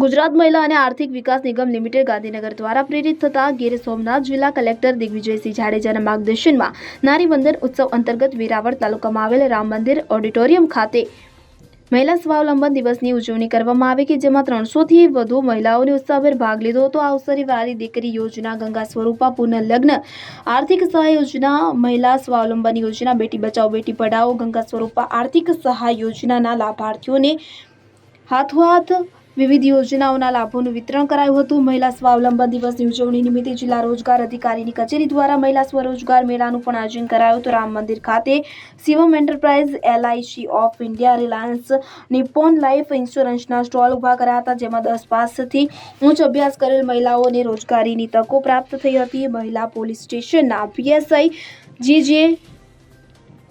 ગુજરાત મહિલા અને આર્થિક વિકાસ નિગમ લિમિટેડ ગાંધીનગર દ્વારા પ્રેરિત થતા ગીર સોમનાથ જિલ્લા કલેક્ટર દિગ્વિજયસિંહ જાડેજાના માર્ગદર્શનમાં નારીવંદન ઉત્સવ અંતર્ગત વેરાવળ તાલુકામાં આવેલ રામ મંદિર ઓડિટોરિયમ ખાતે મહિલા સ્વાવલંબન દિવસની ઉજવણી કરવામાં આવી કે જેમાં ત્રણસોથી વધુ મહિલાઓને ઉત્સાહભેર ભાગ લીધો હતો. આ અવસરે વારી દીકરી યોજના ગંગા સ્વરૂપા પુનઃલગ્ન આર્થિક સહાય યોજના, મહિલા સ્વાવલંબન યોજના, બેટી બચાવો, બેટી પઢાઓ, ગંગા સ્વરૂપા આર્થિક સહાય યોજનાના લાભાર્થીઓને હાથોહાથ વિવિધ યોજનાઓના લાભોનું વિતરણ કરાયું હતું. મહિલા સ્વાવલંબન દિવસની ઉજવણી નિમિત્તે જિલ્લા રોજગાર અધિકારીની કચેરી દ્વારા મહિલા સ્વરોજગાર મેળાનું પણ આયોજન કરાયું હતું. રામ મંદિર ખાતે Shivam enterprise LIC of India Reliance Nippon life ઇન્સ્યોરન્સના stall ઊભા કર્યા હતા, જેમાં દસ પાસથી ઉચ્ચ અભ્યાસ કરેલ મહિલાઓને રોજગારીની તકો પ્રાપ્ત થઈ હતી. મહિલા પોલીસ સ્ટેશનના પીએસઆઈ જીજે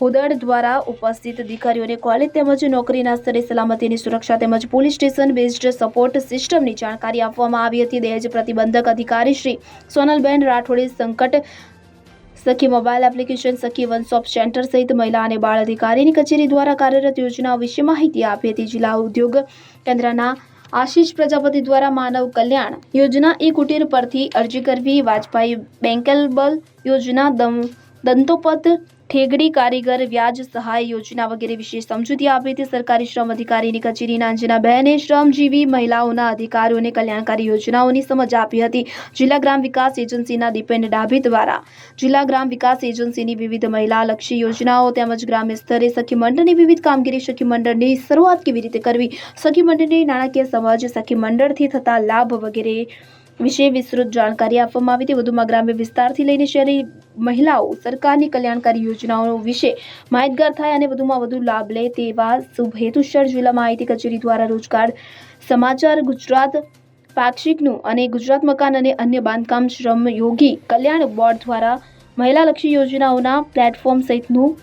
હોદડ દ્વારા ઉપસ્થિત દીકરીઓને કોલેજ તેમજ નોકરીના સ્તરે સલામતીની સુરક્ષા તેમજ પોલીસ સ્ટેશન બેઝડ સપોર્ટ સિસ્ટમની જાણકારી આપવામાં આવી હતી. દહેજ પ્રતિબંધક અધિકારી શ્રી સોનલબેન રાઠોડે સંકટ Sakhi mobile application Sakhi one stop centre સહિત મહિલા અને બાળ અધિકારીની કચેરી દ્વારા કાર્યરત યોજનાઓ વિશે માહિતી આપી હતી. જિલ્લા ઉદ્યોગ કેન્દ્રના આશીષ પ્રજાપતિ દ્વારા માનવ કલ્યાણ યોજના એ કુટીર પરથી અરજી કરવી, વાજપાઈ બેંકેલબલ યોજના દંતોપત ઠેગડી કારીગર વ્યાજ સહાય યોજના વગેરે વિશે સમજૂતી આપી હતી સરકારી શ્રમ અધિકારીની કચેરીના અંજનાબહેને શ્રમજીવી મહિલાઓના અધિકારીઓને કલ્યાણકારી યોજનાઓની સમજ આપી હતી. જિલ્લા ગ્રામ વિકાસ એજન્સીના દીપેન ડાભી દ્વારા જિલ્લા ગ્રામ વિકાસ એજન્સીની વિવિધ મહિલા લક્ષી યોજનાઓ તેમજ ગ્રામ્ય સ્તરે સખી મંડળની વિવિધ કામગીરી સખી મંડળની શરૂઆત કેવી રીતે કરવી, સખી મંડળની નાણાકીય સમજ સખી મંડળથી થતા લાભ વગેરે વિશે વિસ્તૃત જાણકારી આપવામાં આવી હતી. વધુમાં ગ્રામ્ય વિસ્તારથી લઈને શહેરી મહિલાઓ સરકારની કલ્યાણકારી યોજનાઓ વિશે માહિતગાર થાય અને વધુમાં વધુ લાભ લે તેવા શુભહેતુસર જિલ્લા માહિતી કચેરી દ્વારા રોજગાર સમાચાર, ગુજરાત પાક્ષિકનું અને ગુજરાત મકાન અને અન્ય બાંધકામ શ્રમ યોગી કલ્યાણ બોર્ડ દ્વારા મહિલાલક્ષી યોજનાઓના પ્લેટફોર્મ સહિતનું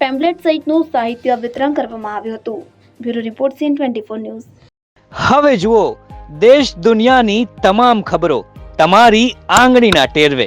પેમ્પલેટ સહિતનું સાહિત્ય વિતરણ કરવામાં આવ્યું હતું. Bureau report CN twenty four news. હવે જુઓ, દેશ દુનિયાની તમામ ખબરો તમારી આંગળીના ટેરવે.